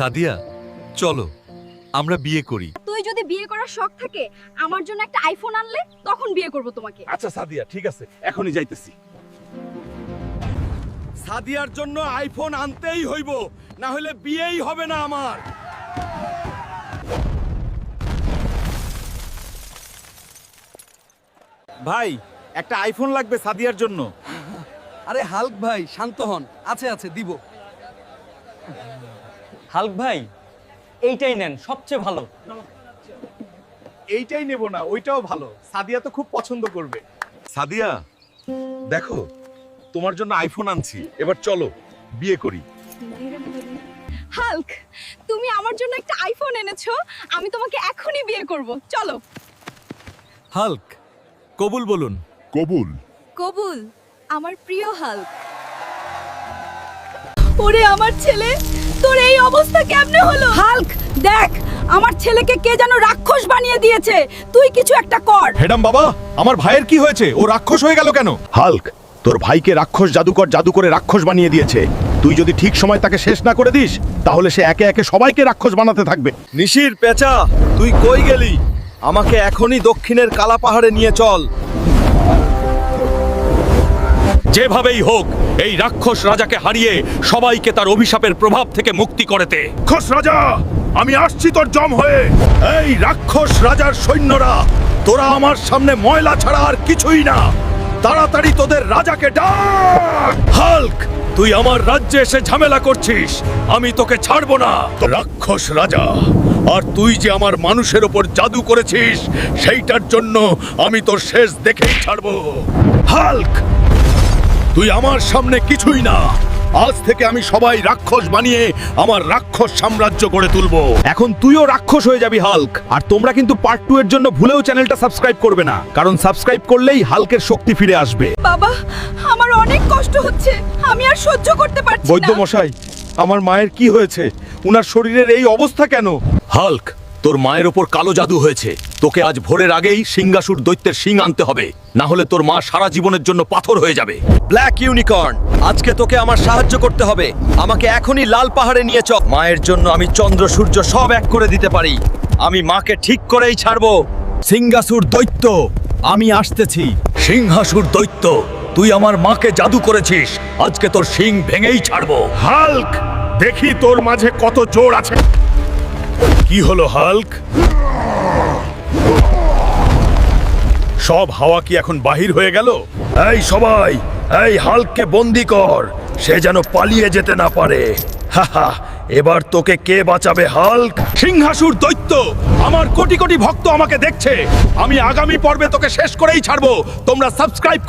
সাদিয়া চলো আমরা বিয়ে করি। তুই যদি বিয়ে করার শখ থাকে আমার জন্য একটা আইফোন আনলে তখন বিয়ে করব তোমাকে। আচ্ছা সাদিয়া ঠিক আছে এখনই যাইতেছি। সাদিয়ার জন্য আইফোন আনতেই হইব না হলে বিয়েই হবে না আমার। ভাই একটা আইফোন লাগবে সাদিয়ার জন্য। আরে হাল্ক ভাই শান্ত হন। আছে আছে দিব। হাল্ক ভাই এইটাই নেন সবচেয়ে ভালো। এইটাই নেব না ওইটাও ভালো। সাদিয়া তো খুব পছন্দ করবে। সাদিয়া দেখো তোমার জন্য আইফোন আনছি। এবার চলো বিয়ে করি। হাল্ক তুমি আমার জন্য একটা আইফোন এনেছো আমি তোমাকে এখনই বিয়ে করব। চলো। হাল্ক কবুল বলুন। কবুল। কবুল আমার প্রিয় হাল্ক। ওরে আমার ছেলে তোর এই অবস্থা কেমনে হলো? হাল্ক দেখ আমার ছেলেকে কে যেন রাক্ষস বানিয়ে দিয়েছে। তুই কিছু একটা কর। হেডাম বাবা আমার ভাইয়ের কি হয়েছে? ও রাক্ষস হয়ে গেল কেন? হাল্ক তোর ভাইকে রাক্ষস জাদুকর জাদু করে রাক্ষস বানিয়ে দিয়েছে। তুই যদি ঠিক সময় তাকে শেষ না করে দিস তাহলে সে একে একে সবাইকে রাক্ষস বানাতে থাকবে। নিশির পেঁচা তুই কই গেলি? আমাকে এখনই দক্ষিণের কালা পাহাড়ে নিয়ে চল। যেভাবেই হোক এই রাক্ষস রাজাকে হারিয়ে সবাইকে তার অভিশাপের প্রভাব থেকে মুক্তি করেতে রাক্ষস রাজা আমি আসছি তোর জম হয়ে। এই রাক্ষস রাজার সৈন্যরা তোরা আমার সামনে ময়লা ছাড়া আর কিছুই না। তাড়াতাড়ি তোদের রাজাকে ডাক। হাল্ক তুই আমার রাজ্যে এসে ঝামেলা করছিস। আমি তোকে ছাড়বো না। রাক্ষস রাজা আর তুই যে আমার মানুষের ওপর জাদু করেছিস সেইটার জন্য আমি তোর শেষ দেখেই ছাড়বো। হাল্ক তুই আমার সামনে কিছুই না। আজ থেকে আমি সবাই রাক্ষস বানিয়ে আমার রাক্ষস সাম্রাজ্য গড়ে তুলবো। এখন তুইও রাক্ষস হয়ে যাবি হাল্ক। আর তোমরা কিন্তু পার্ট টু এর জন্য ভুলেও চ্যানেলটা সাবস্ক্রাইব করবে না। কারণ সাবস্ক্রাইব করলেই হাল্কের শক্তি ফিরে আসবে। বাবা আমার অনেক কষ্ট হচ্ছে। আমি আর সহ্য করতে পারছি না। বৈদ্য মশাই আমার মায়ের কি হয়েছে? উনার শরীরের এই অবস্থা কেন? হাল্ক তোর মায়ের ওপর কালো জাদু হয়েছে। তোকে আজ ভোরের আগেই সিংহাসুর দৈত্যের শিং আনতে হবে। না হলে তোর মা সারা জীবনের জন্য পাথর হয়ে যাবে। ব্ল্যাক ইউনিকর্ন আজকে তোকে আমার সাহায্য করতে হবে। আমাকে এখনই লাল পাহাড়ে নিয়ে চল মায়ের জন্য আমি চন্দ্র সূর্য সব এক করে দিতে পারি। আমি মাকে ঠিক করেই ছাড়বো। সিংহাসুর দৈত্য আমি আসতেছি। সিংহাসুর দৈত্য তুই আমার মাকে জাদু করেছিস। আজকে তোর শিং ভেঙেই ছাড়বো। হাল্ক দেখি তোর মাঝে কত জোর আছে। কি হলো হাল্ক? সব হাওয়া কি এখন বাহির হয়ে গেল? এই সবাই, এই হালকে বন্দি কর, সে যেন পালিয়ে যেতে না পারে। এবার তোকে কে বাঁচাবে, হাল্ক? সিংহাসুর দৈত্য, আমার কোটি কোটি ভক্ত আমাকে দেখছে। আমি আগামী পর্বে তোকে শেষ করেই ছাড়বো। তোমরা সাবস্ক্রাইব